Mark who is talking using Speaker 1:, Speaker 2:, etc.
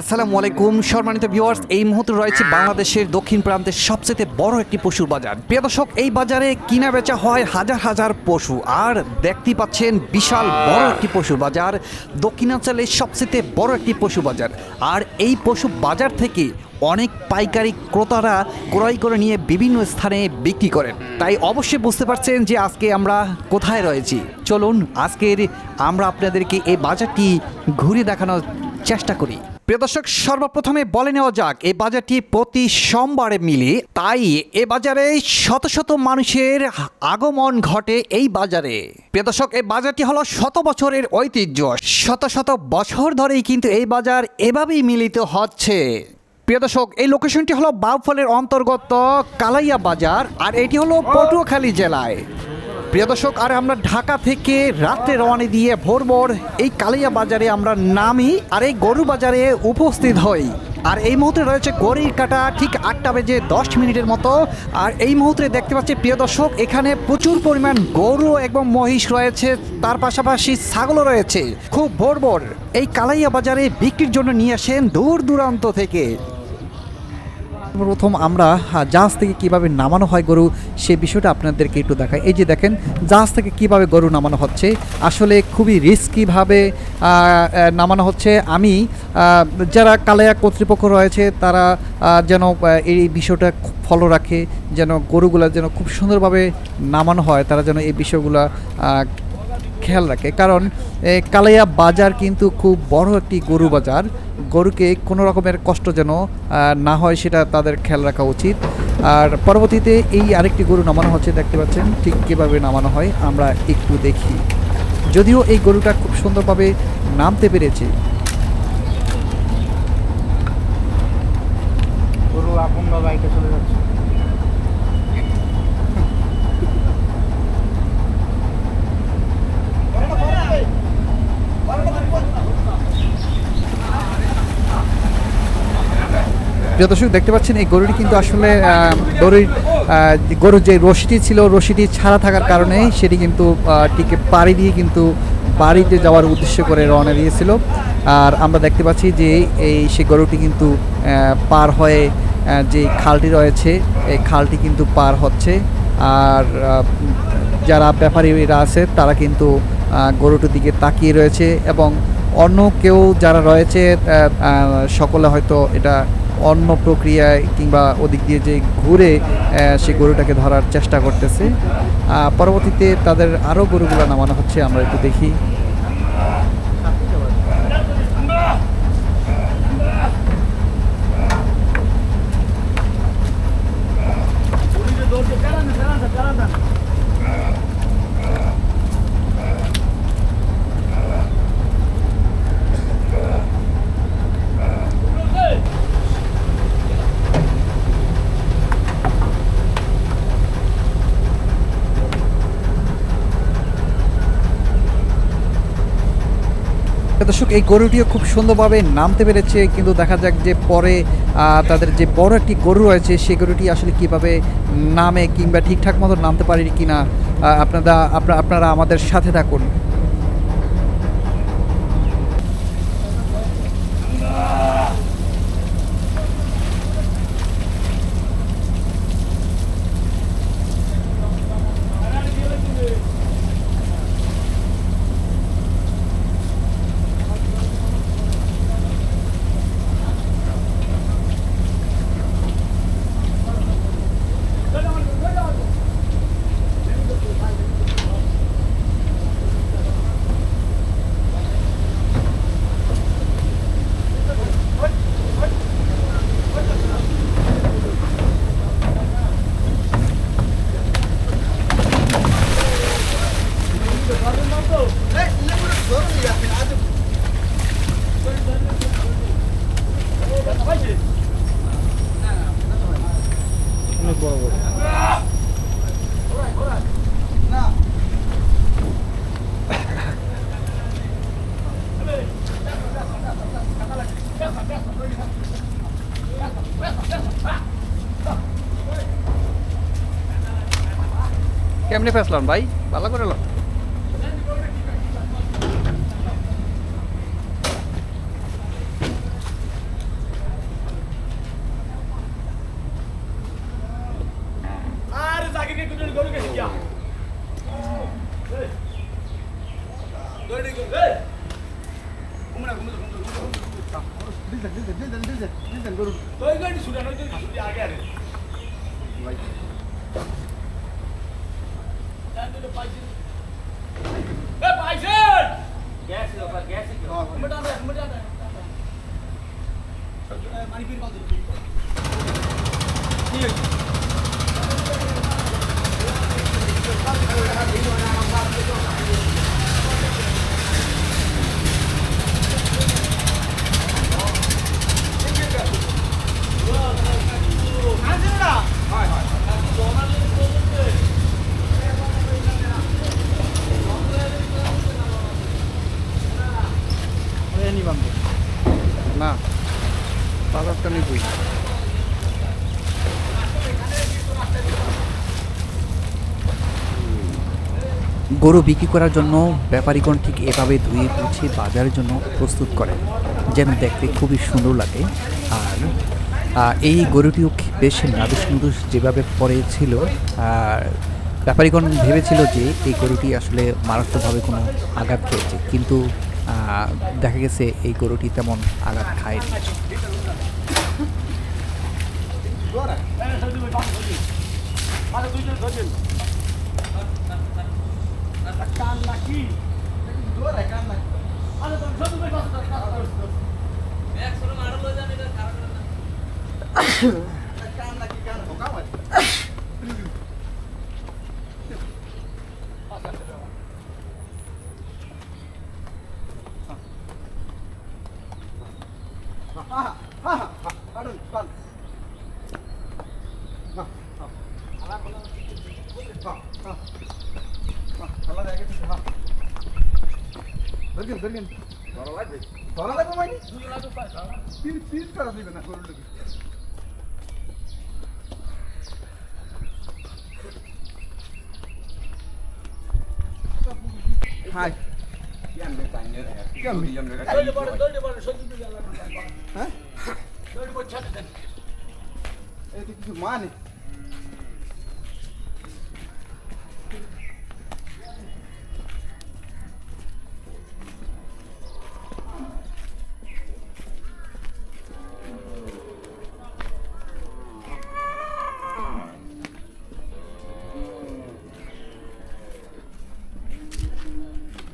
Speaker 1: আসসালামু আলাইকুম, সম্মানিত ভিউয়ার্স এই মুহূর্তে রয়েছে বাংলাদেশের দক্ষিণ প্রান্তের সবচেয়ে বড় একটি পশুর বাজার। প্রিয় দর্শক, এই বাজারে কিনা বেচা হয় হাজার হাজার পশু, আর দেখতে পাচ্ছেন বিশাল বড় একটি পশুর বাজার। দক্ষিণাঞ্চলের সবচেয়ে বড় একটি পশু বাজার, আর এই পশু বাজার থেকে অনেক পাইকারি ক্রেতারা ক্রয় করে নিয়ে বিভিন্ন স্থানে বিক্রি করেন। তাই অবশ্যই বুঝতে পারছেন যে আজকে আমরা কোথায় রয়েছি। চলুন, আজকের আমরা আপনাদেরকে এই বাজারটি ঘুরে দেখানোর চেষ্টা করি। প্রিয় দর্শক, সর্বপ্রথমে বলে নেওয়া যাক, এই বাজারটি প্রতি সোমবারে মিলে, তাই এ বাজারে শত শত মানুষের আগমন ঘটে এই বাজারে। প্রিয় দর্শক, এই বাজারটি হলো শত বছরের ঐতিহ্য। শত শত বছর ধরেই কিন্তু এই বাজার এভাবেই মিলিত হচ্ছে। প্রিয় দর্শক, এই লোকেশনটি হলো বাউফলের অন্তর্গত কালাইয়া বাজার আর এটি হলো পটুয়াখালী জেলায়। প্রিয় দর্শক, আর আমরা ঢাকা থেকে রাত্রে রওনা দিয়ে ভোর ভোর এই কালিয়া বাজারে আমরা নামি আর এই গরু বাজারে উপস্থিত হই। আর এই মুহূর্তে রয়েছে গড়ির কাটা, ঠিক আটটা বেজে দশ মিনিটের মতো। আর এই মুহূর্তে দেখতে পাচ্ছি, প্রিয় দর্শক, এখানে প্রচুর পরিমাণ গরু এবং মহিষ রয়েছে, তার পাশাপাশি ছাগলও রয়েছে। খুব ভোর ভোর এই কালাইয়া বাজারে বিক্রির জন্য নিয়ে আসেন দূর দূরান্ত থেকে। প্রথম আমরা হ্যাঁ, জাহাজ থেকে কীভাবে নামানো হয় গরু সে বিষয়টা আপনাদেরকে একটু দেখাই। এই যে দেখেন জাহাজ থেকে কীভাবে গরু নামানো হচ্ছে আসলে খুবই রিস্কিভাবে নামানো হচ্ছে। আমি যারা কালায়া কর্তৃপক্ষ রয়েছে তারা যেন এই বিষয়টা ফলো রাখে যেন গরুগুলা যেন খুব সুন্দরভাবে নামানো হয় তারা যেন এই বিষয়গুলো খেয়াল রাখে। কারণ কালাইয়া বাজার কিন্তু খুব বড় একটি গরু বাজার। গরুকে কোনো রকমের কষ্ট যেন না হয় সেটা তাদের খেয়াল রাখা উচিত। আর পরবর্তীতে এই আরেকটি গরু নামানো হচ্ছে, দেখতে পাচ্ছেন, ঠিক কীভাবে নামানো হয় আমরা একটু দেখি। যদিও এই গরুটা খুব সুন্দরভাবে নামতে পেরেছে।
Speaker 2: গরু আপন চলে যাচ্ছে।
Speaker 1: প্রিয় দর্শক, দেখতে পাচ্ছেন এই গরুটি কিন্তু আসলে গরুর গরুর যে রশিটি ছিল, রশিটি ছাড়া থাকার কারণে সেটি কিন্তু টিকে পাড়ি দিয়ে কিন্তু বাড়িতে যাওয়ার উদ্দেশ্য করে রওনা দিয়েছিল। আর আমরা দেখতে পাচ্ছি যে এই, সে গরুটি কিন্তু পার হয়ে যে খালটি রয়েছে, এই খালটি কিন্তু পার হচ্ছে। আর যারা ব্যাপারীরা আছে, তারা কিন্তু গরুটির দিকে তাকিয়ে রয়েছে এবং অন্য কেউ যারা রয়েছে সকলে হয়তো এটা অন্য প্রক্রিয়ায় কিংবা ওদিক দিয়ে যে ঘুরে সে গরুটাকে ধরার চেষ্টা করতেছে। পরবর্তীতে তাদের আরও গরুগুলো নামানো হচ্ছে, আমরা একটু দেখি। দর্শক, এই গরুটিও খুব সুন্দরভাবে নামতে পেরেছে, কিন্তু দেখা যাক যে পরে তাদের যে বড় একটি গরু রয়েছে সেই গরুটি আসলে কীভাবে নামে কিংবা ঠিকঠাক মতো নামতে পারেনি কিনা আপনারা আপনারা আমাদের সাথে থাকুন
Speaker 2: অনেক বড় বড়
Speaker 1: কেমনে ফেসলাম ভাই ভালো করে লন
Speaker 3: আরে জাগিরে কুদুর গরু এ Hani bir
Speaker 1: kaldı. İyi. নিয়ে বই গরু বিক্রি করার জন্য ব্যাপারীগণ ঠিক এভাবে ধুয়ে মুছে বাজারের জন্য প্রস্তুত করেন, যেন দেখতে খুবই সুন্দর লাগে। আর এই গরুটিও বেশ নাদুস নুদুস যেভাবে পরে ছিল আর ব্যাপারীগণ ভেবেছিল যে এই গরুটি আসলে মারাত্মকভাবে কোনো আঘাত খেয়েছে কিন্তু দেখা গেছে এই গরুটি তেমন আঘাত খায়নি।
Speaker 3: কান নাকি আরে তুমি সব তুমি কথা কথা দৌড়ে পড়ে দৌড়ে পড়ে সত্যি তুই গেল হ্যাঁ দৌড়ে পড়ে ছাড়ে দেন
Speaker 2: এই তো কিছু মানে